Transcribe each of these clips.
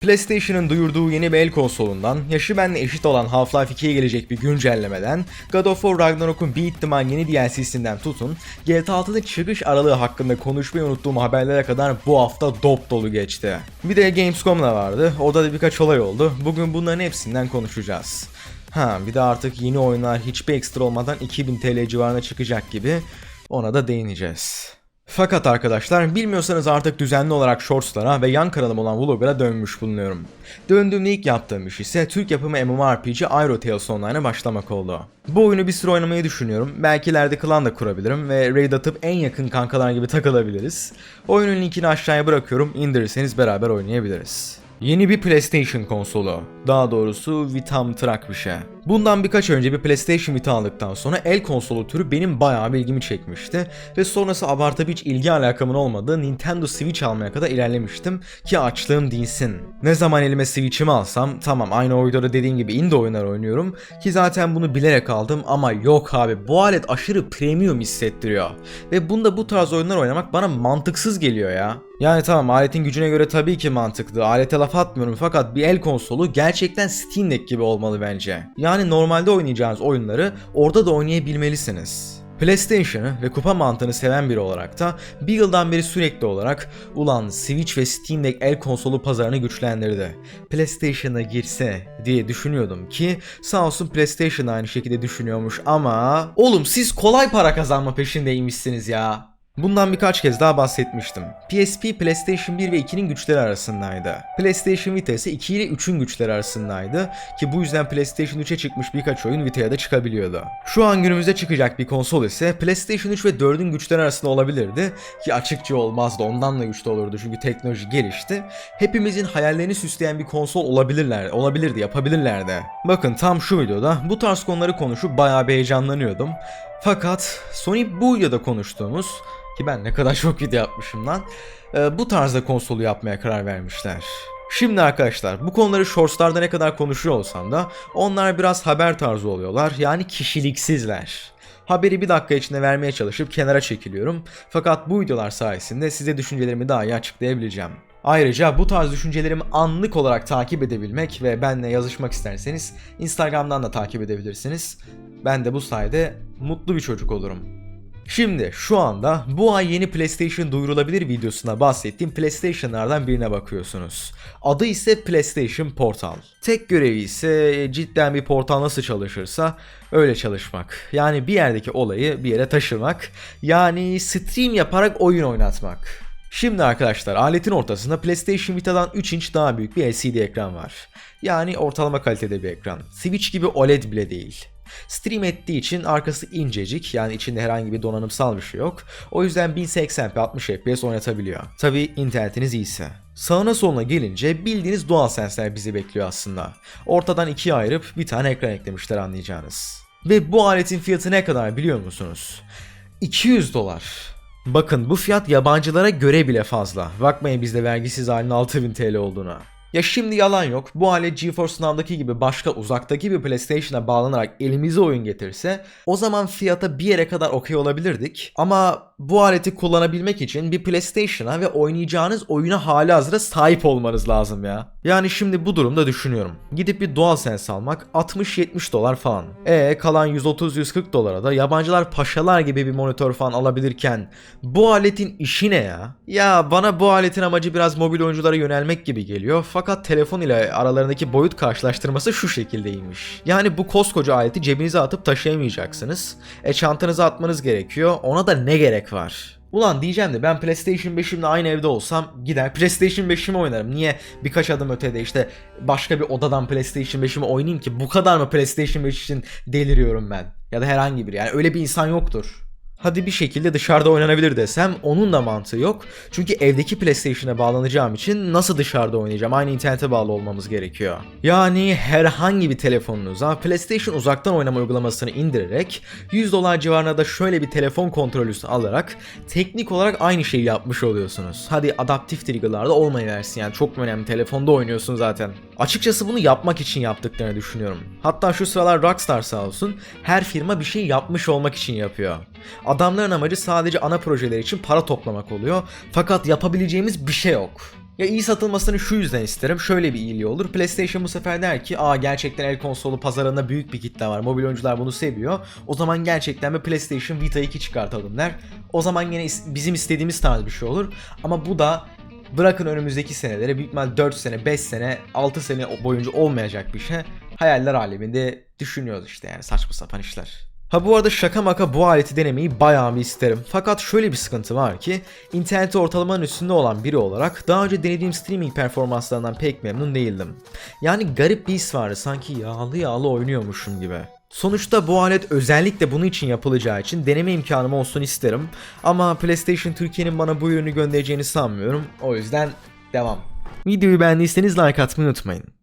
PlayStation'ın duyurduğu yeni bir el konsolundan, yaşı benle eşit olan Half-Life 2'ye gelecek bir güncellemeden, God of War Ragnarok'un bir ihtimal yeni DLC'sinden tutun, GTA 6'da çıkış aralığı hakkında konuşmayı unuttuğum haberlere kadar bu hafta dop dolu geçti. Bir de Gamescom'la vardı, orada da birkaç olay oldu, bugün bunların hepsinden konuşacağız. Ha bir de artık yeni oyunlar hiçbir ekstra olmadan 2000 TL civarına çıkacak gibi ona da değineceğiz. Fakat arkadaşlar bilmiyorsanız artık düzenli olarak shortslara ve yan kanalım olan vloglara dönmüş bulunuyorum. Döndüğümde ilk yaptığım iş ise Türk yapımı MMORPG Aero Tales Online'a başlamak oldu. Bu oyunu bir süre oynamayı düşünüyorum. Belki ileride klan da kurabilirim ve raid atıp en yakın kankalar gibi takılabiliriz. Oyunun linkini aşağıya bırakıyorum. İndirirseniz beraber oynayabiliriz. Yeni bir PlayStation konsolu. Daha doğrusu Vitam Trak bir şey. Bundan birkaç önce bir PlayStation Vita aldıktan sonra el konsolu türü benim bayağı bir ilgimi çekmişti ve sonrası abartıp hiç ilgi alakamın olmadığı Nintendo Switch almaya kadar ilerlemiştim ki açlığım dinsin. Ne zaman elime Switch'imi alsam tamam aynı oyunda dediğin gibi indie oyunlar oynuyorum ki zaten bunu bilerek aldım ama yok abi bu alet aşırı premium hissettiriyor ve bunda bu tarz oyunlar oynamak bana mantıksız geliyor ya. Yani tamam aletin gücüne göre tabii ki mantıklı. Alete laf atmıyorum fakat bir el konsolu gerçekten Steam Deck gibi olmalı bence. Yani normalde oynayacağınız oyunları orada da oynayabilmelisiniz. PlayStation'ı ve kupa mantığını seven biri olarak da bir yıldan beri sürekli olarak ulan Switch ve Steam Deck el konsolu pazarını güçlendirdi. PlayStation'a girse diye düşünüyordum ki sağ olsun PlayStation aynı şekilde düşünüyormuş ama oğlum siz kolay para kazanma peşindeymişsiniz ya. Bundan birkaç kez daha bahsetmiştim. PSP PlayStation 1 ve 2'nin güçleri arasındaydı. PlayStation Vita ise 2 ile 3'ün güçleri arasındaydı ki bu yüzden PlayStation 3'e çıkmış birkaç oyun Vita'ya da çıkabiliyordu. Şu an günümüzde çıkacak bir konsol ise PlayStation 3 ve 4'ün güçleri arasında olabilirdi ki açıkça olmazdı ondan da güçlü olurdu çünkü teknoloji gelişti. Hepimizin hayallerini süsleyen bir konsol olabilirler, olabilirdi, yapabilirlerdi. Bakın tam şu videoda bu tarz konuları konuşup bayağı bir heyecanlanıyordum. Fakat Sony bu videoda konuştuğumuz ki ben ne kadar çok video yapmışım lan. e, bu tarzda konsolu yapmaya karar vermişler. Şimdi arkadaşlar bu konuları shortslarda ne kadar konuşuyor olsam da onlar biraz haber tarzı oluyorlar yani kişiliksizler. Haberi bir dakika içinde vermeye çalışıp kenara çekiliyorum. Fakat bu videolar sayesinde size düşüncelerimi daha iyi açıklayabileceğim. Ayrıca bu tarz düşüncelerimi anlık olarak takip edebilmek ve benimle yazışmak isterseniz Instagram'dan da takip edebilirsiniz. Ben de bu sayede mutlu bir çocuk olurum. Şimdi şu anda bu ay yeni PlayStation duyurulabilir videosuna bahsettiğim PlayStation'lardan birine bakıyorsunuz. Adı ise PlayStation Portal. Tek görevi ise cidden bir portal nasıl çalışırsa öyle çalışmak. Yani bir yerdeki olayı bir yere taşımak. Yani stream yaparak oyun oynatmak. Şimdi arkadaşlar aletin ortasında PlayStation Vita'dan 3 inç daha büyük bir LCD ekran var. Yani ortalama kalitede bir ekran. Switch gibi OLED bile değil. Stream ettiği için arkası incecik yani içinde herhangi bir donanımsal bir şey yok. O yüzden 1080p 60 fps oynatabiliyor. Tabi internetiniz iyiyse. Sağına soluna gelince bildiğiniz DualSense'ler bizi bekliyor aslında. Ortadan ikiye ayırıp bir tane ekran eklemişler anlayacağınız. Ve bu aletin fiyatı ne kadar biliyor musunuz? 200 dolar. Bakın bu fiyat yabancılara göre bile fazla. Bakmayın bizde vergisiz halinin 6000 TL olduğuna. Ya şimdi yalan yok. Bu alet GeForce Now'daki gibi başka uzaktaki bir PlayStation'a bağlanarak elimize oyun getirse o zaman fiyata bir yere kadar okey olabilirdik. Ama bu aleti kullanabilmek için bir PlayStation'a ve oynayacağınız oyuna hali hazırda sahip olmanız lazım ya. Yani şimdi bu durumda düşünüyorum. Gidip bir DualSense almak 60-70 dolar falan. E kalan 130-140 dolara da yabancılar paşalar gibi bir monitör falan alabilirken bu aletin işi ne ya? Ya bana bu aletin amacı biraz mobil oyunculara yönelmek gibi geliyor. Fakat telefon ile aralarındaki boyut karşılaştırması şu şekildeymiş. Yani bu koskoca aleti cebinize atıp taşıyamayacaksınız. E çantanıza atmanız gerekiyor. Ona da ne gerek var? Ulan diyeceğim de ben PlayStation 5'imle aynı evde olsam gider PlayStation 5'imi oynarım. Niye birkaç adım ötede işte başka bir odadan PlayStation 5'imi oynayayım ki bu kadar mı PlayStation 5 için deliriyorum ben? Ya da herhangi biri yani öyle bir insan yoktur. Hadi bir şekilde dışarıda oynanabilir desem onun da mantığı yok. Çünkü evdeki PlayStation'a bağlanacağım için nasıl dışarıda oynayacağım? Aynı internete bağlı olmamız gerekiyor. Yani herhangi bir telefonunuza PlayStation uzaktan oynama uygulamasını indirerek 100 dolar civarına da şöyle bir telefon kontrolüsü alarak teknik olarak aynı şeyi yapmış oluyorsunuz. Hadi adaptif trigger'larda olmayıversin yani çok önemli telefonda oynuyorsun zaten. Açıkçası bunu yapmak için yaptıklarını düşünüyorum. Hatta şu sıralar Rockstar sağ olsun her firma bir şey yapmış olmak için yapıyor. Adamların amacı sadece ana projeler için para toplamak oluyor. Fakat yapabileceğimiz bir şey yok. Ya iyi satılmasını şu yüzden isterim. Şöyle bir iyiliği olur. PlayStation bu sefer der ki aa gerçekten el konsolu pazarında büyük bir kitle var. Mobil oyuncular bunu seviyor. O zaman gerçekten bir PlayStation Vita 2 çıkartalım der. O zaman yine bizim istediğimiz tarz bir şey olur. Ama bu da bırakın önümüzdeki senelere büyük ihtimal 4 sene, 5 sene, 6 sene boyunca olmayacak bir şey. Hayaller aleminde düşünüyoruz işte yani saçma sapan işler. Ha bu arada şaka maka bu aleti denemeyi bayağı bir isterim. Fakat şöyle bir sıkıntı var ki internette ortalamanın üstünde olan biri olarak daha önce denediğim streaming performanslarından pek memnun değildim. Yani garip bir his vardı sanki yağlı yağlı oynuyormuşum gibi. Sonuçta bu alet özellikle bunun için yapılacağı için deneme imkanım olsun isterim. Ama PlayStation Türkiye'nin bana bu ürünü göndereceğini sanmıyorum. O yüzden devam. Videoyu beğendiyseniz like atmayı unutmayın.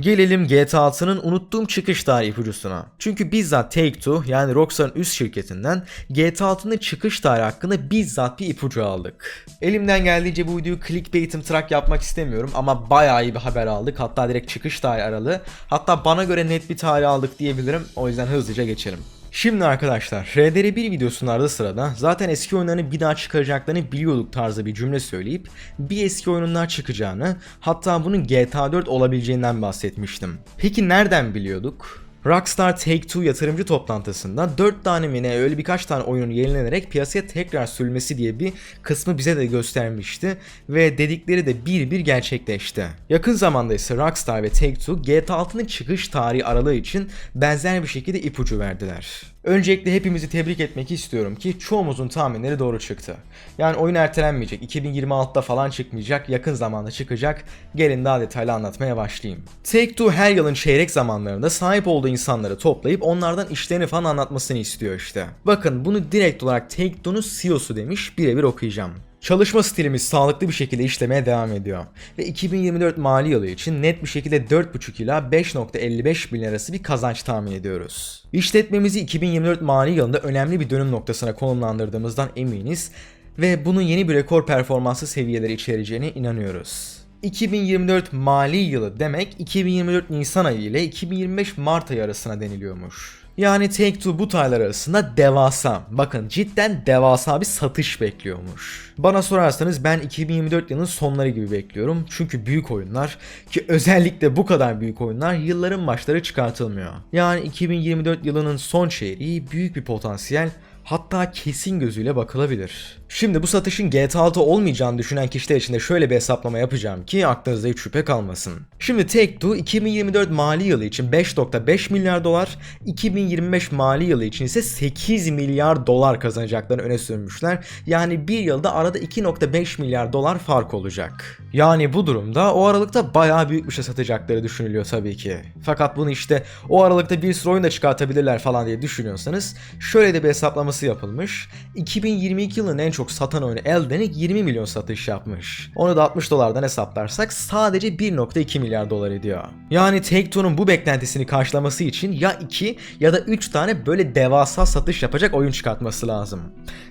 Gelelim GTA 6'nın unuttuğum çıkış tarihi ipucusuna. Çünkü bizzat Take-Two yani Rockstar'ın üst şirketinden GTA 6'nın çıkış tarihi hakkında bizzat bir ipucu aldık. Elimden geldiğince bu videoyu clickbait'im track yapmak istemiyorum ama bayağı iyi bir haber aldık. Hatta direkt çıkış tarihi aralığı. Hatta bana göre net bir tarih aldık diyebilirim. O yüzden hızlıca geçelim. Şimdi arkadaşlar RDR1 videosunun arada sırada zaten eski oyunlarını bir daha çıkaracaklarını biliyorduk tarzı bir cümle söyleyip bir eski oyunlar çıkacağını hatta bunun GTA 4 olabileceğinden bahsetmiştim. Peki nereden biliyorduk? Rockstar Take-Two yatırımcı toplantısında 4 tane mi ne öyle birkaç tane oyunun yenilenerek piyasaya tekrar sürülmesi diye bir kısmı bize de göstermişti ve dedikleri de bir bir gerçekleşti. Yakın zamanda ise Rockstar ve Take-Two GTA 6'nın çıkış tarihi aralığı için benzer bir şekilde ipucu verdiler. Öncelikle hepimizi tebrik etmek istiyorum ki çoğumuzun tahminleri doğru çıktı. Yani oyun ertelenmeyecek, 2026'da falan çıkmayacak, yakın zamanda çıkacak. Gelin daha detaylı anlatmaya başlayayım. Take-Two her yılın çeyrek zamanlarında sahip olduğu insanları toplayıp onlardan işlerini falan anlatmasını istiyor işte. Bakın bunu direkt olarak Take-Two'nun CEO'su demiş, birebir okuyacağım. Çalışma stilimiz sağlıklı bir şekilde işlemeye devam ediyor ve 2024 mali yılı için net bir şekilde 4.5 ila 5.55 bin arası bir kazanç tahmin ediyoruz. İşletmemizi 2024 mali yılında önemli bir dönüm noktasına konumlandırdığımızdan eminiz ve bunun yeni bir rekor performansı seviyeleri içereceğine inanıyoruz. 2024 mali yılı demek 2024 Nisan ayı ile 2025 Mart ayı arasına deniliyormuş. Yani Take-Two bu tarihler arasında devasa, bakın cidden devasa bir satış bekliyormuş. Bana sorarsanız ben 2024 yılının sonları gibi bekliyorum. Çünkü büyük oyunlar ki özellikle bu kadar büyük oyunlar yılların başları çıkartılmıyor. Yani 2024 yılının son çeyreği büyük bir potansiyel hatta kesin gözüyle bakılabilir. Şimdi bu satışın GTA 6 olmayacağını düşünen kişiler için de şöyle bir hesaplama yapacağım ki aklınızda hiç şüphe kalmasın. Şimdi Take-Two 2024 mali yılı için 5.5 milyar dolar, 2025 mali yılı için ise 8 milyar dolar kazanacaklarını öne sürmüşler. Yani bir yılda arada 2.5 milyar dolar fark olacak. Yani bu durumda o aralıkta bayağı büyük bir şey satacakları düşünülüyor tabii ki. Fakat bunu işte o aralıkta bir sürü oyun da çıkartabilirler falan diye düşünüyorsanız şöyle de bir hesaplaması yapılmış. 2022 yılının en çok satan oyunu Elden Ring 20 milyon satış yapmış. Onu da 60 dolardan hesaplarsak sadece 1.2 milyar dolar ediyor. Yani Take-Two'nun bu beklentisini karşılaması için ya 2 ya da 3 tane böyle devasa satış yapacak oyun çıkartması lazım.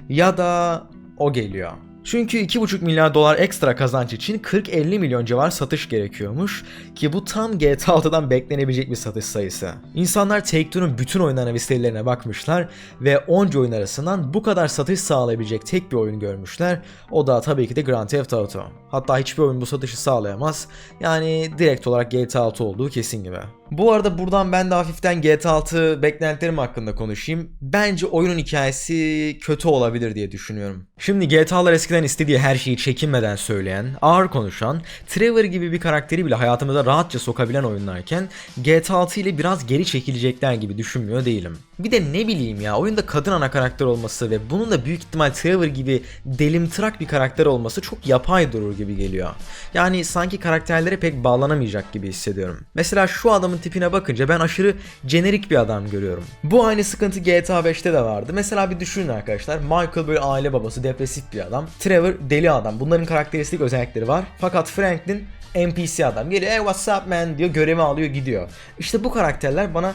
Ya da o geliyor. Çünkü 2,5 milyar dolar ekstra kazanç için 40-50 milyon civar satış gerekiyormuş ki bu tam GTA 6'dan beklenebilecek bir satış sayısı. İnsanlar Take-Two'nun bütün oyunlarına ve serilerine bakmışlar ve onca oyun arasından bu kadar satış sağlayabilecek tek bir oyun görmüşler. O da tabii ki de Grand Theft Auto. Hatta hiçbir oyun bu satışı sağlayamaz. Yani direkt olarak GTA 6 olduğu kesin gibi. Bu arada buradan ben de hafiften GTA 6 beklentilerim hakkında konuşayım. Bence oyunun hikayesi kötü olabilir diye düşünüyorum. Şimdi GTA'lar eskiden istediği her şeyi çekinmeden söyleyen, ağır konuşan, Trevor gibi bir karakteri bile hayatımıza rahatça sokabilen oyunlarken GTA 6 ile biraz geri çekilecekler gibi düşünmüyor değilim. Bir de ne bileyim ya oyunda kadın ana karakter olması ve bunun da büyük ihtimal Trevor gibi delimtırak bir karakter olması çok yapay durur gibi geliyor. Yani sanki karakterlere pek bağlanamayacak gibi hissediyorum. Mesela şu adamın tipine bakınca ben aşırı jenerik bir adam görüyorum. Bu aynı sıkıntı GTA 5'te de vardı. Mesela bir düşünün arkadaşlar. Michael böyle aile babası depresif bir adam. Trevor deli adam. Bunların karakteristik özellikleri var. Fakat Franklin NPC adam. Geliyor hey what's up man diyor görevi alıyor gidiyor. İşte bu karakterler bana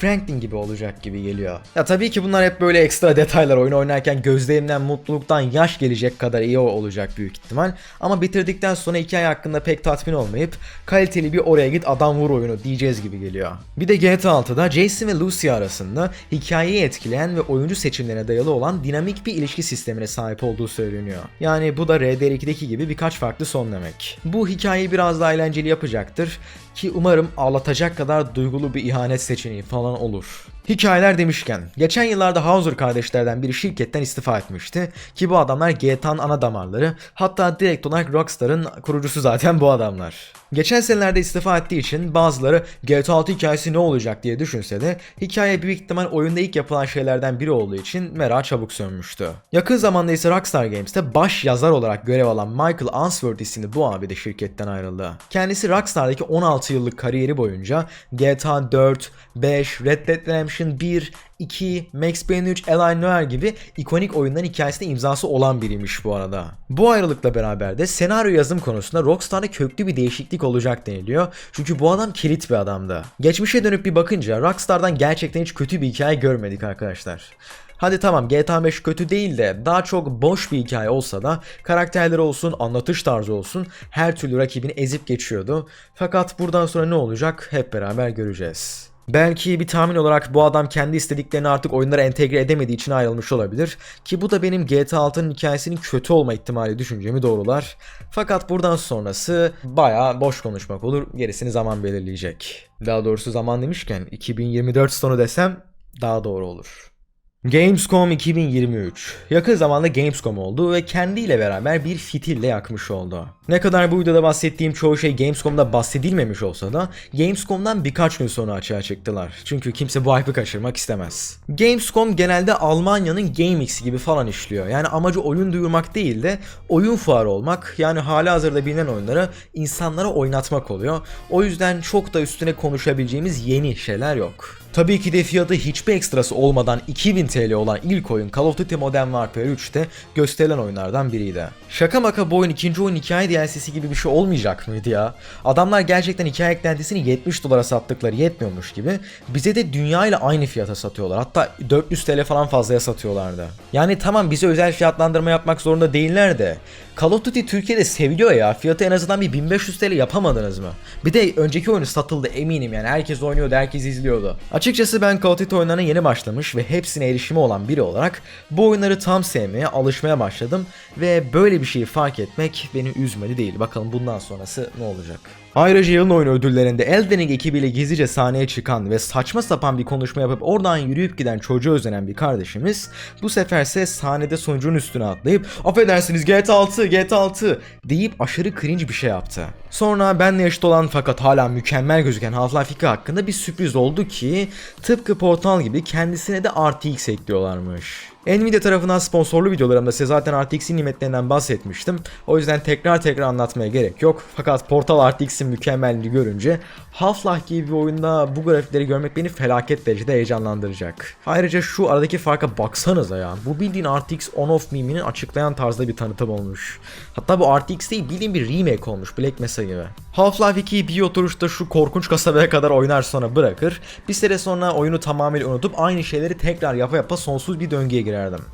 Franklin gibi olacak gibi geliyor. Ya tabii ki bunlar hep böyle ekstra detaylar oyun oynarken gözlerimden mutluluktan yaş gelecek kadar iyi olacak büyük ihtimal. Ama bitirdikten sonra hikaye hakkında pek tatmin olmayıp kaliteli bir oraya git adam vur oyunu diyeceğiz gibi geliyor. Bir de GTA 6'da Jason ve Lucy arasında hikayeyi etkileyen ve oyuncu seçimlerine dayalı olan dinamik bir ilişki sistemine sahip olduğu söyleniyor. Yani bu da RDR2'deki gibi birkaç farklı son demek. Bu hikayeyi biraz daha eğlenceli yapacaktır ki umarım ağlatacak kadar duygulu bir ihanet seçeneği falan olur. Hikayeler demişken, geçen yıllarda Hauser kardeşlerden biri şirketten istifa etmişti ki bu adamlar GTA'nın ana damarları hatta direkt olarak Rockstar'ın kurucusu zaten bu adamlar. Geçen senelerde istifa ettiği için bazıları GTA 6 hikayesi ne olacak diye düşünse de hikaye büyük ihtimal oyunda ilk yapılan şeylerden biri olduğu için merak çabuk sönmüştü. Yakın zamanda ise Rockstar Games'te baş yazar olarak görev alan Michael Answorth isimli bu abi de şirketten ayrıldı. Kendisi Rockstar'daki 16 yıllık kariyeri boyunca GTA 4, 5, Red Dead Redemption 1, 2, Max Payne 3, L.A. Noire gibi ikonik oyunların hikayesinde imzası olan biriymiş bu arada. Bu ayrılıkla beraber de senaryo yazım konusunda Rockstar'da köklü bir değişiklik olacak deniliyor. Çünkü bu adam kilit bir adamdı. Geçmişe dönüp bir bakınca Rockstar'dan gerçekten hiç kötü bir hikaye görmedik arkadaşlar. Hadi tamam GTA 5 kötü değil de daha çok boş bir hikaye olsa da karakterleri olsun, anlatış tarzı olsun her türlü rakibini ezip geçiyordu. Fakat buradan sonra ne olacak hep beraber göreceğiz. Belki bir tahmin olarak bu adam kendi istediklerini artık oyunlara entegre edemediği için ayrılmış olabilir. Ki bu da benim GTA 6'nın hikayesinin kötü olma ihtimali düşüncemi doğrular. Fakat buradan sonrası baya boş konuşmak olur. Gerisini zaman belirleyecek. Daha doğrusu zaman demişken 2024 sonu desem daha doğru olur. Gamescom 2023. Yakın zamanda Gamescom oldu ve kendiyle beraber bir fitille yakmış oldu. Ne kadar bu videoda bahsettiğim çoğu şey Gamescom'da bahsedilmemiş olsa da Gamescom'dan birkaç gün sonra açığa çıktılar. Çünkü kimse bu hype'ı kaçırmak istemez. Gamescom genelde Almanya'nın GameX gibi falan işliyor. Yani amacı oyun duyurmak değil de oyun fuarı olmak. Yani hala hazırda bilinen oyunları insanlara oynatmak oluyor. O yüzden çok da üstüne konuşabileceğimiz yeni şeyler yok. Tabii ki de fiyatı hiçbir ekstrası olmadan 2000 TL olan ilk oyun Call of Duty Modern Warfare 3'te gösterilen oyunlardan biriydi. Şaka maka bu oyun ikinci oyun hikaye DLC'si gibi bir şey olmayacak mıydı ya? Adamlar gerçekten hikaye eklentisini 70 dolara sattıkları yetmiyormuş gibi bize de dünya ile aynı fiyata satıyorlar. Hatta 400 TL falan fazlaya satıyorlardı. Yani tamam bize özel fiyatlandırma yapmak zorunda değiller de Call of Duty Türkiye'de seviliyor ya. Fiyatı en azından bir 1500 TL yapamadınız mı? Bir de önceki oyunu satıldı eminim yani. Herkes oynuyordu, herkes izliyordu. Açıkçası ben Call of Duty oyunlarına yeni başlamış ve hepsine erişimi olan biri olarak bu oyunları tam sevmeye, alışmaya başladım ve böyle bir şeyi fark etmek beni üzmedi değil. Bakalım bundan sonrası ne olacak? Ayrıca yılın oyunu ödüllerinde Elden Ring ekibiyle gizlice sahneye çıkan ve saçma sapan bir konuşma yapıp oradan yürüyüp giden çocuğa özenen bir kardeşimiz bu seferse sahnede sonucun üstüne atlayıp affedersiniz GTA 6 GTA 6 deyip aşırı cringe bir şey yaptı. Sonra benle yaşıt olan fakat hala mükemmel gözüken Half-Life 2 hakkında bir sürpriz oldu ki tıpkı Portal gibi kendisine de RTX ekliyorlarmış. Nvidia tarafından sponsorlu videolarımda size zaten RTX'in nimetlerinden bahsetmiştim. O yüzden tekrar tekrar anlatmaya gerek yok. Fakat Portal RTX'in mükemmelliğini görünce Half-Life gibi bir oyunda bu grafikleri görmek beni felaket derecede heyecanlandıracak. Ayrıca şu aradaki farka baksanıza ya. Bu bildiğin RTX on-off mimini açıklayan tarzda bir tanıtım olmuş. Hatta bu RTX değil bildiğin bir remake olmuş Black Mesa gibi. Half-Life 2'yi bir oturuşta şu korkunç kasabaya kadar oynar sonra bırakır. Bir süre sonra oyunu tamamen unutup aynı şeyleri tekrar yapa yapa sonsuz bir döngüye girerdim.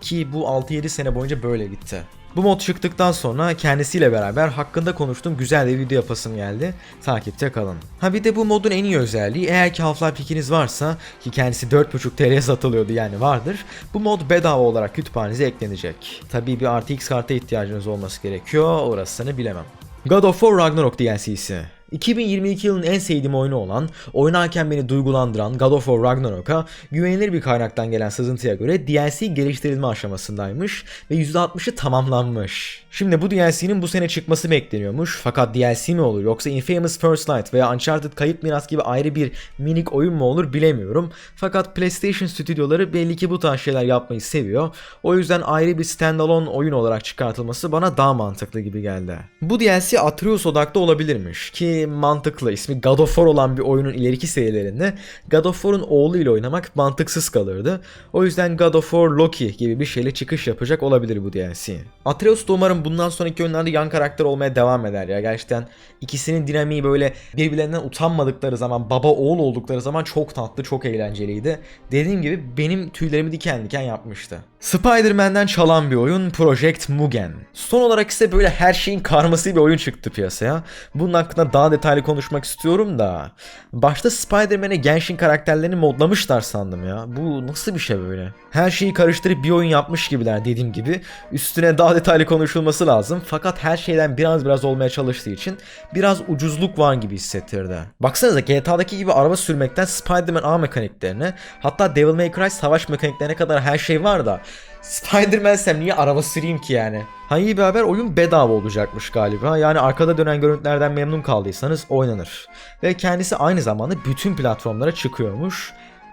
Ki bu 6-7 sene boyunca böyle gitti. Bu mod çıktıktan sonra kendisiyle beraber hakkında konuştuğum güzel bir video yapasım geldi. Takipte kalın. Ha bir de bu modun en iyi özelliği eğer ki Half-Life 2'niz varsa ki kendisi 4.5 TL'ye satılıyordu yani vardır. Bu mod bedava olarak kütüphanenize eklenecek. Tabii bir RTX karta ihtiyacınız olması gerekiyor. Orasını bilemem. God of War Ragnarok DLC'si. 2022 yılının en sevdiğim oyunu olan, oynarken beni duygulandıran God of War Ragnarok'a güvenilir bir kaynaktan gelen sızıntıya göre DLC geliştirilme aşamasındaymış ve %60'ı tamamlanmış. Şimdi bu DLC'nin bu sene çıkması bekleniyormuş fakat DLC mi olur yoksa Infamous First Light veya Uncharted Kayıp Miras gibi ayrı bir minik oyun mu olur bilemiyorum. Fakat PlayStation stüdyoları belli ki bu tarz şeyler yapmayı seviyor. O yüzden ayrı bir standalone oyun olarak çıkartılması bana daha mantıklı gibi geldi. Bu DLC Atreus odaklı olabilirmiş ki ismi mantıklı. ismi God of War olan bir oyunun ileriki serilerinde God of War'un oğlu ile oynamak mantıksız kalırdı. O yüzden God of War Loki gibi bir şeyle çıkış yapacak olabilir bu DLC. Atreus da umarım bundan sonraki oyunlarda yan karakter olmaya devam eder ya. Gerçekten ikisinin dinamiği böyle birbirlerinden utanmadıkları zaman, baba oğul oldukları zaman çok tatlı, çok eğlenceliydi. Dediğim gibi benim tüylerimi diken diken yapmıştı. Spider-Man'den çalan bir oyun Project Mugen. Son olarak ise böyle her şeyin karması bir oyun çıktı piyasaya. Bunun hakkında daha detaylı konuşmak istiyorum da. Başta Spider-Man'e Genshin karakterlerini modlamışlar sandım ya. Bu nasıl bir şey böyle? Her şeyi karıştırıp bir oyun yapmış gibiler dediğim gibi. Üstüne daha detaylı konuşulması lazım. Fakat her şeyden biraz biraz olmaya çalıştığı için biraz ucuzluk var gibi hissettirdi. Baksanıza GTA'daki gibi araba sürmekten Spider-Man A mekaniklerine hatta Devil May Cry savaş mekaniklerine kadar her şey var da Spider-Man'sem niye araba süreyim ki yani? Ha bir haber oyun bedava olacakmış galiba. Yani arkada dönen görüntülerden memnun kaldıysanız oynanır. Ve kendisi aynı zamanda bütün platformlara çıkıyormuş.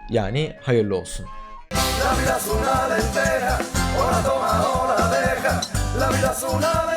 Yani hayırlı olsun. La vida es una